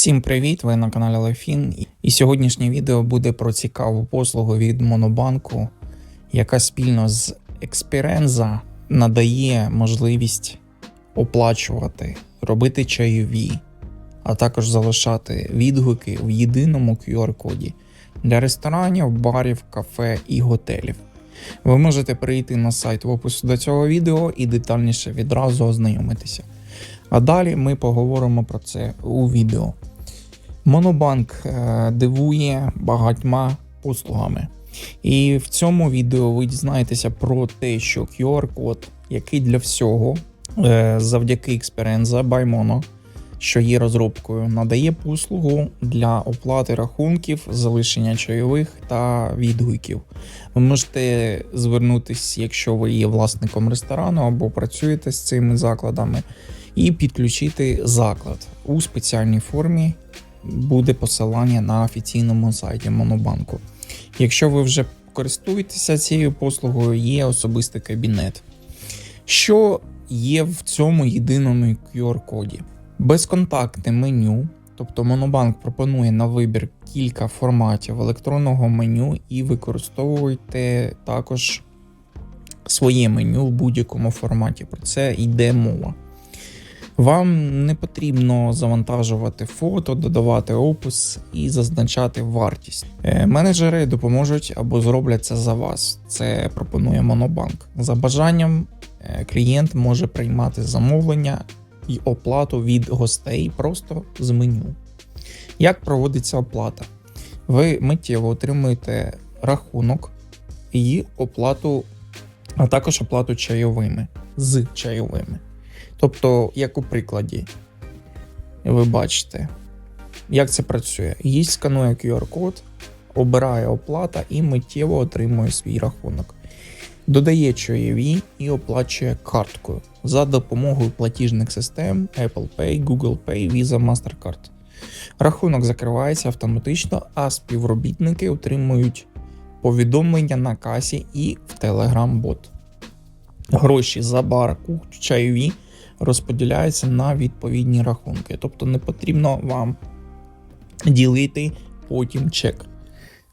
Всім привіт! Ви на каналі Лефін. І сьогоднішнє відео буде про цікаву послугу від Монобанку, яка спільно з Experienza надає можливість оплачувати, робити чайові, а також залишати відгуки в єдиному QR-коді для ресторанів, барів, кафе і готелів. Ви можете прийти на сайт в опису до цього відео і детальніше відразу ознайомитися. А далі ми поговоримо про це у відео. Монобанк е, дивує багатьма послугами. І в цьому відео ви дізнаєтеся про те, що QR-код, який для всього, е, завдяки Experienza by Mono, що є розробкою, надає послугу для оплати рахунків, залишення чайових та відгуків. Ви можете звернутися, якщо ви є власником ресторану або працюєте з цими закладами, і підключити заклад у спеціальній формі. Буде посилання на офіційному сайті Монобанку. Якщо ви вже користуєтеся цією послугою, є особистий кабінет. Що є в цьому єдиному QR-коді? Безконтактне меню, тобто Монобанк пропонує на вибір кілька форматів електронного меню і використовуйте також своє меню в будь-якому форматі. Про це йде мова. Вам не потрібно завантажувати фото, додавати опис і зазначати вартість. Е, Менеджери допоможуть або зроблять це за вас. Це пропонує Монобанк. За бажанням е, клієнт може приймати замовлення і оплату від гостей просто з меню. Як проводиться оплата? Ви миттєво отримуєте рахунок і оплату, а також оплату чайовими з чайовими. Тобто, як у прикладі, ви бачите, як це працює. Гість сканує QR-код, обирає оплата і миттєво отримує свій рахунок. Додає чайові і оплачує карткою за допомогою платіжних систем Apple Pay, Google Pay, Visa, Mastercard. Рахунок закривається автоматично, а співробітники отримують повідомлення на касі і в Telegram-бот. Гроші за бар, кухню, чайові розподіляються на відповідні рахунки. Тобто не потрібно вам ділити потім чек.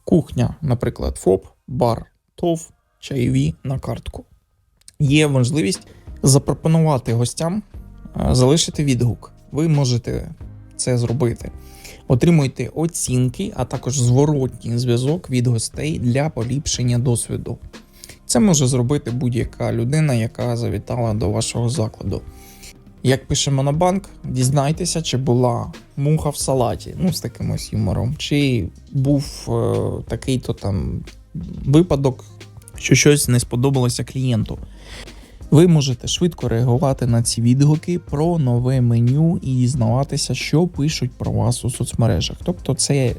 Кухня, наприклад, ФОП, бар, ТОВ, чайові на картку. Є можливість запропонувати гостям е, залишити відгук. Ви можете це зробити. Отримуйте оцінки, а також зворотній зв'язок від гостей для поліпшення досвіду. Це може зробити будь-яка людина, яка завітала до вашого закладу. Як пише Монобанк, дізнайтеся, чи була муха в салаті, ну з таким ось юмором, чи був е, такий-то там випадок, що щось не сподобалося клієнту. Ви можете швидко реагувати на ці відгуки про нове меню і дізнаватися, що пишуть про вас у соцмережах. Тобто, це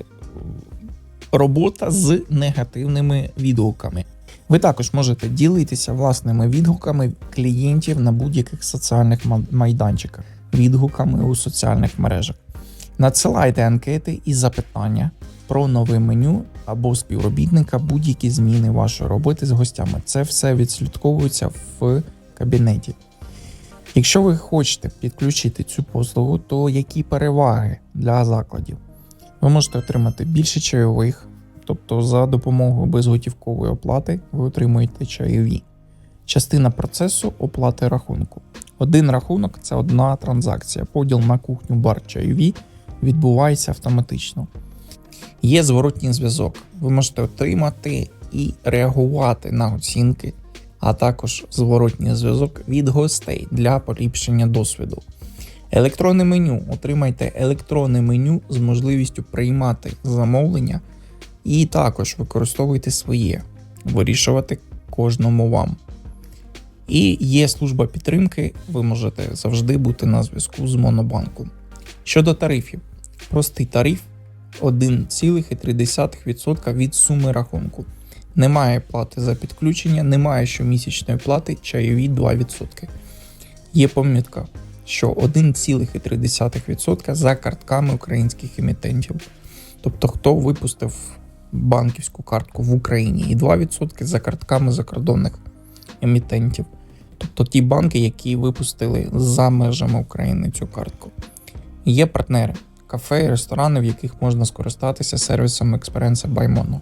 робота з негативними відгуками. Ви також можете ділитися власними відгуками клієнтів на будь-яких соціальних майданчиках, відгуками у соціальних мережах. Надсилайте анкети і запитання про нове меню або співробітника, будь-які зміни вашої роботи з гостями. Це все відслідковується в кабінеті. Якщо ви хочете підключити цю послугу, то які переваги для закладів? Ви можете отримати більше чайових, тобто за допомогою безготівкової оплати ви отримуєте чайові. Частина процесу оплати рахунку. Один рахунок це одна транзакція. Поділ на кухню бар чайові відбувається автоматично. Є зворотній зв'язок. Ви можете отримати і реагувати на оцінки, а також зворотній зв'язок від гостей для поліпшення досвіду. Електронне меню. Отримайте електронне меню з можливістю приймати замовлення і також використовуйте своє, вирішувати кожному вам. І є служба підтримки, ви можете завжди бути на зв'язку з Монобанком. Щодо тарифів, простий тариф 1,3% від суми рахунку. Немає плати за підключення, немає щомісячної плати, чайові 2%. Є помітка, що 1,3% за картками українських емітентів. Тобто, хто випустив банківську картку в Україні, і 2% за картками закордонних емітентів. Тобто ті банки, які випустили за межами України цю картку. Є партнери кафе і ресторани, в яких можна скористатися сервісом Experience by Mono.